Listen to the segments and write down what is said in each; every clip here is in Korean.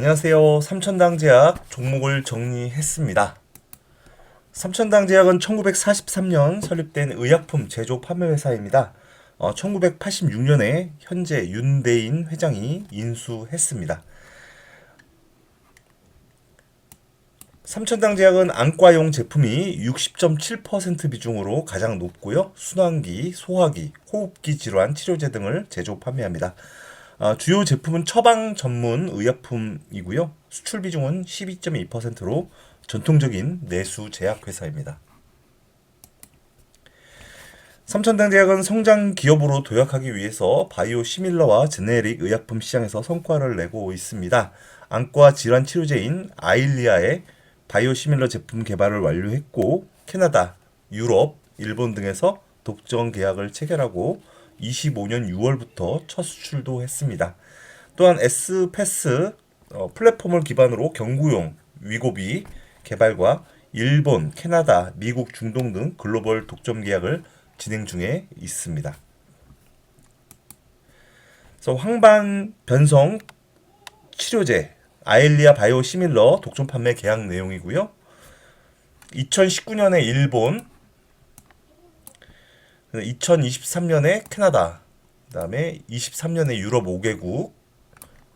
안녕하세요. 삼천당제약 종목을 정리했습니다. 삼천당제약은 1943년 설립된 의약품 제조 판매 회사입니다. 어, 1986년에 현재 윤대인 회장이 인수했습니다. 삼천당제약은 안과용 제품이 60.7% 비중으로 가장 높고요. 순환기, 소화기, 호흡기 질환 치료제 등을 제조 판매합니다. 아, 주요 제품은 처방 전문 의약품이고요. 수출 비중은 12.2%로 전통적인 내수 제약 회사입니다. 삼천당제약은 성장 기업으로 도약하기 위해서 바이오 시밀러와 제네릭 의약품 시장에서 성과를 내고 있습니다. 안과 질환 치료제인 아일리아의 바이오 시밀러 제품 개발을 완료했고 캐나다, 유럽, 일본 등에서 독점 계약을 체결하고 25년 6월부터 첫 수출도 했습니다. 또한 S패스 어, 플랫폼을 기반으로 경구용 위고비 개발과 일본, 캐나다, 미국, 중동 등 글로벌 독점 계약을 진행 중에 있습니다. 그래서 황반 변성 치료제 아일리아 바이오 시밀러 독점 판매 계약 내용이고요. 2019년에 일본, 2023년에 캐나다, 그다음에 23년에 유럽 5개국,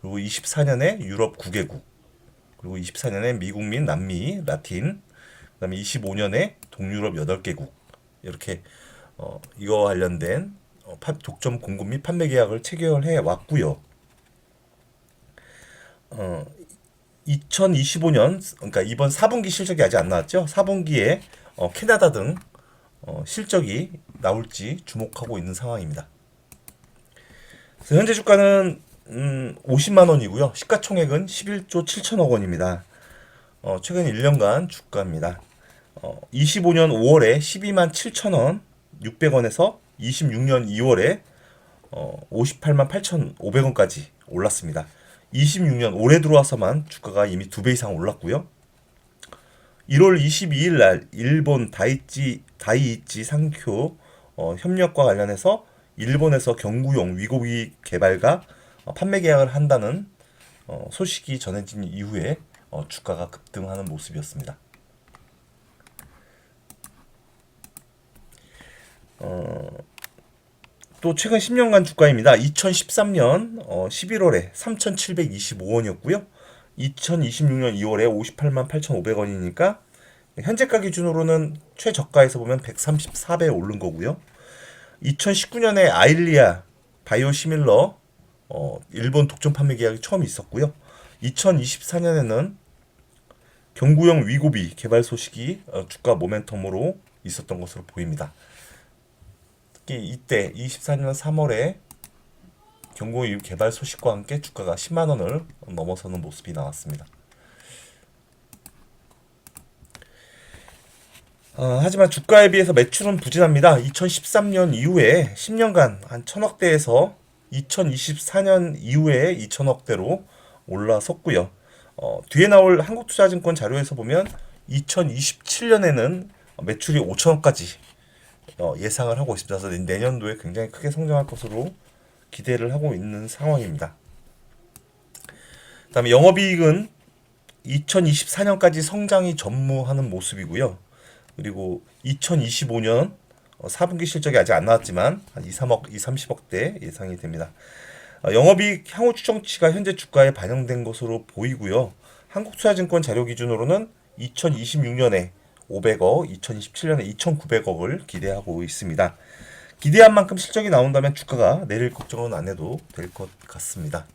그리고 24년에 유럽 9개국, 그리고 24년에 미국 및 남미, 라틴, 그다음에 25년에 동유럽 8개국 이렇게 어, 이거 관련된 어, 파- 독점 공급 및 판매 계약을 체결해 왔고요. 어, 2025년 그러니까 이번 4분기 실적이 아직 안 나왔죠. 4분기에 어, 캐나다 등 어, 실적이 나올지 주목하고 있는 상황입니다. 현재 주가는 음, 50만 원이고요. 시가총액은 11조 7천억 원입니다. 어, 최근 1년간 주가입니다. 어, 25년 5월에 12만 7천 원 600원에서 26년 2월에 어, 58만 8,500원까지 올랐습니다. 26년 올해 들어와서만 주가가 이미 두 배 이상 올랐고요. 1월 22일 날 일본 다이치 다이이치 상쿄 어, 협력과 관련해서 일본에서 경구용 위고비 개발과 어, 판매 계약을 한다는 어, 소식이 전해진 이후에 어, 주가가 급등하는 모습이었습니다. 또 최근 10년간 주가입니다. 2013년 어, 11월에 3,725원이었고요. 2026년 2월에 58만 8,500원이니까 현재가 기준으로는 최저가에서 보면 134배 오른 거고요. 2019년에 아일리아 바이오 시밀러 어, 일본 독점 판매 계약이 처음 있었고요. 2024년에는 경구용 위고비 개발 소식이 어, 주가 모멘텀으로 있었던 것으로 보입니다. 특히 이때 24년 3월에 경고유 개발 소식과 함께 주가가 10만 원을 넘어서는 모습이 나왔습니다. 어, 하지만 주가에 비해서 매출은 부진합니다. 2013년 이후에 10년간 한 천억대에서 2024년 이후에 2천억대로 올라섰고요. 어, 뒤에 나올 한국투자증권 자료에서 보면 2027년에는 매출이 5천억까지 어, 예상을 하고 있습니다. 그래서 내년도에 굉장히 크게 성장할 것으로 기대를 하고 있는 상황입니다. 그다음에 영업이익은 2024년까지 성장이 전무하는 모습이고요. 그리고 2025년 어, 4분기 실적이 아직 안 나왔지만 한 2, 3억, 2, 30억대 예상이 됩니다. 어, 영업이익 향후 추정치가 현재 주가에 반영된 것으로 보이고요. 한국투자증권 자료 기준으로는 2026년에 500억, 2027년에 2,900억을 기대하고 있습니다. 기대한 만큼 실적이 나온다면 주가가 내릴 걱정은 안 해도 될 것 같습니다.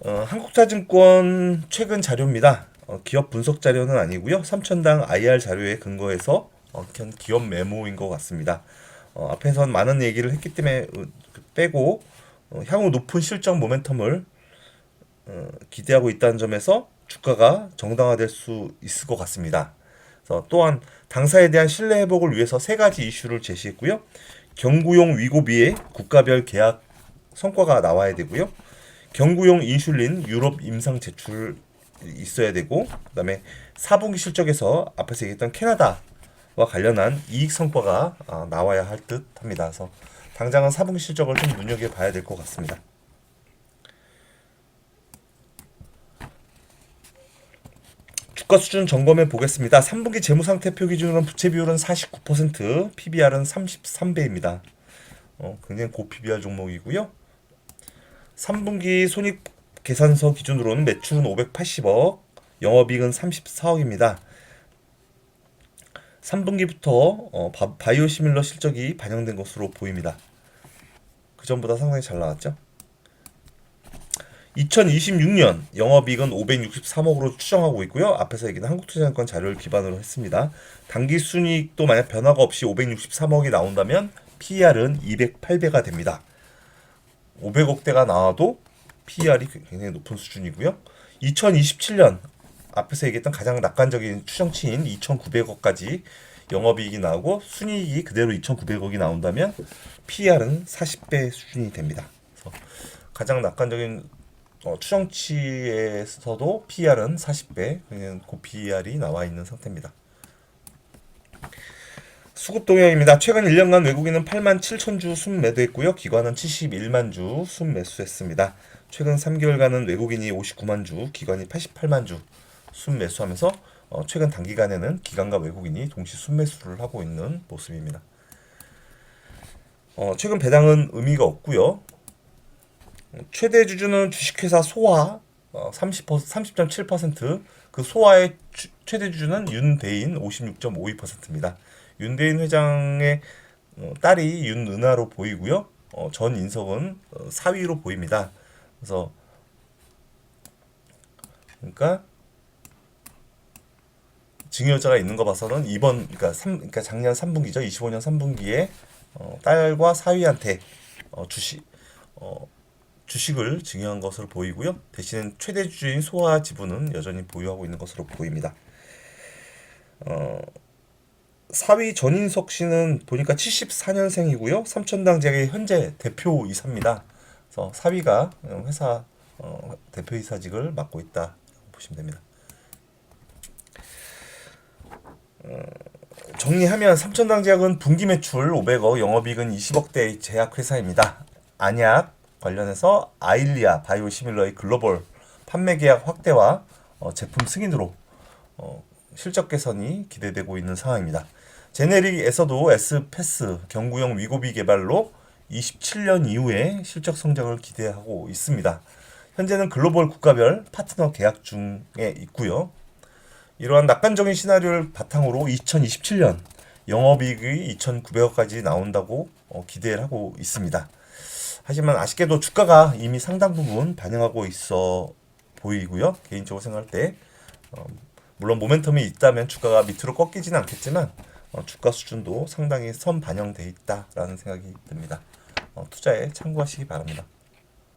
어, 한국투자증권 최근 자료입니다. 어, 기업 분석 자료는 아니고요. 삼천당 IR 자료에 근거해서 어, 현 기업 메모인 것 같습니다. 어, 앞에선 많은 얘기를 했기 때문에 어, 빼고 어, 향후 높은 실적 모멘텀을 어, 기대하고 있다는 점에서 주가가 정당화될 수 있을 것 같습니다. 그래서 또한 당사에 대한 신뢰 회복을 위해서 세 가지 이슈를 제시했고요. 경구용 위고비의 국가별 계약 성과가 나와야 되고요. 경구용 인슐린 유럽 임상 제출 있어야 되고 그다음에 4분기 실적에서 앞에서 얘기했던 캐나다와 관련한 이익 성과가 아, 나와야 할 듯합니다. 그래서 당장은 4분기 실적을 좀 눈여겨 봐야 될 것 같습니다. 주가 수준 점검해 보겠습니다. 3분기 재무 상태표 기준으로는 부채 비율은 49%, PBR은 33배입니다. 어, 굉장히 고 PBR 종목이고요. 3분기 손익 계산서 기준으로는 매출은 580억, 영업이익은 34억입니다. 3분기부터 어, 바, 바이오시밀러 실적이 반영된 것으로 보입니다. 그 전보다 상당히 잘 나왔죠. 2026년 영업이익은 563억으로 추정하고 있고요. 앞에서 얘기한 한국투자증권 자료를 기반으로 했습니다. 당기 순이익도 만약 변화가 없이 563억이 나온다면 PER은 208배가 됩니다. 500억대가 나와도 PER이 굉장히 높은 수준이고요. 2027년 앞에서 얘기했던 가장 낙관적인 추정치인 2,900억까지 영업이익이 나오고 순이익이 그대로 2,900억이 나온다면 PER은 40배 수준이 됩니다. 그래서 가장 낙관적인 어, 추정치에서도 PER은 40배, 그냥 고 PER이 나와 있는 상태입니다. 수급 동향입니다. 최근 1년간 외국인은 8만 7천 주 순매도했고요. 기관은 71만 주 순매수했습니다. 최근 3개월간은 외국인이 59만 주, 기관이 88만 주 순매수하면서 어, 최근 단기간에는 기관과 외국인이 동시 순매수를 하고 있는 모습입니다. 어, 최근 배당은 의미가 없고요. 최대 주주는 주식회사 어, 30% 30.7%그 소화의 주- 최대 주주는 윤대인 56.52%입니다. 윤대인 회장의 어, 딸이 윤은하로 보이고요. 어, 전 인석은 어, 4위로 보입니다. 그래서 그러니까 증여자가 있는 거 봐서는 이번 그러니까 3 그러니까 작년 3분기죠. 25년 3분기에 어, 딸과 사위한테 어, 주식 어, 주식을 증여한 것으로 보이고요. 대신 최대 주주인 소화 지분은 여전히 보유하고 있는 것으로 보입니다. 어, 사위 전인석 씨는 보니까 74년생이고요. 삼천당 제약의 현재 대표이사입니다. 그래서 사위가 회사 어, 대표이사직을 맡고 있다 보시면 됩니다. 어, 정리하면 삼천당 제약은 분기 매출 500억, 영업이익은 20억대 제약 회사입니다. 안약 관련해서 아일리아 바이오시밀러의 글로벌 판매 계약 확대와 어, 제품 승인으로 어, 실적 개선이 기대되고 있는 상황입니다. 제네릭에서도 S패스 경구용 위고비 개발로 27년 이후에 실적 성장을 기대하고 있습니다. 현재는 글로벌 국가별 파트너 계약 중에 있고요. 이러한 낙관적인 시나리오를 바탕으로 2027년 영업이익이 2,900억까지 나온다고 어, 기대를 하고 있습니다. 하지만 아쉽게도 주가가 이미 상당 부분 반영하고 있어 보이고요. 개인적으로 생각할 때 어, 물론 모멘텀이 있다면 주가가 밑으로 꺾이지는 않겠지만 어, 주가 수준도 상당히 선 반영돼 있다라는 생각이 듭니다. 어, 투자에 참고하시기 바랍니다.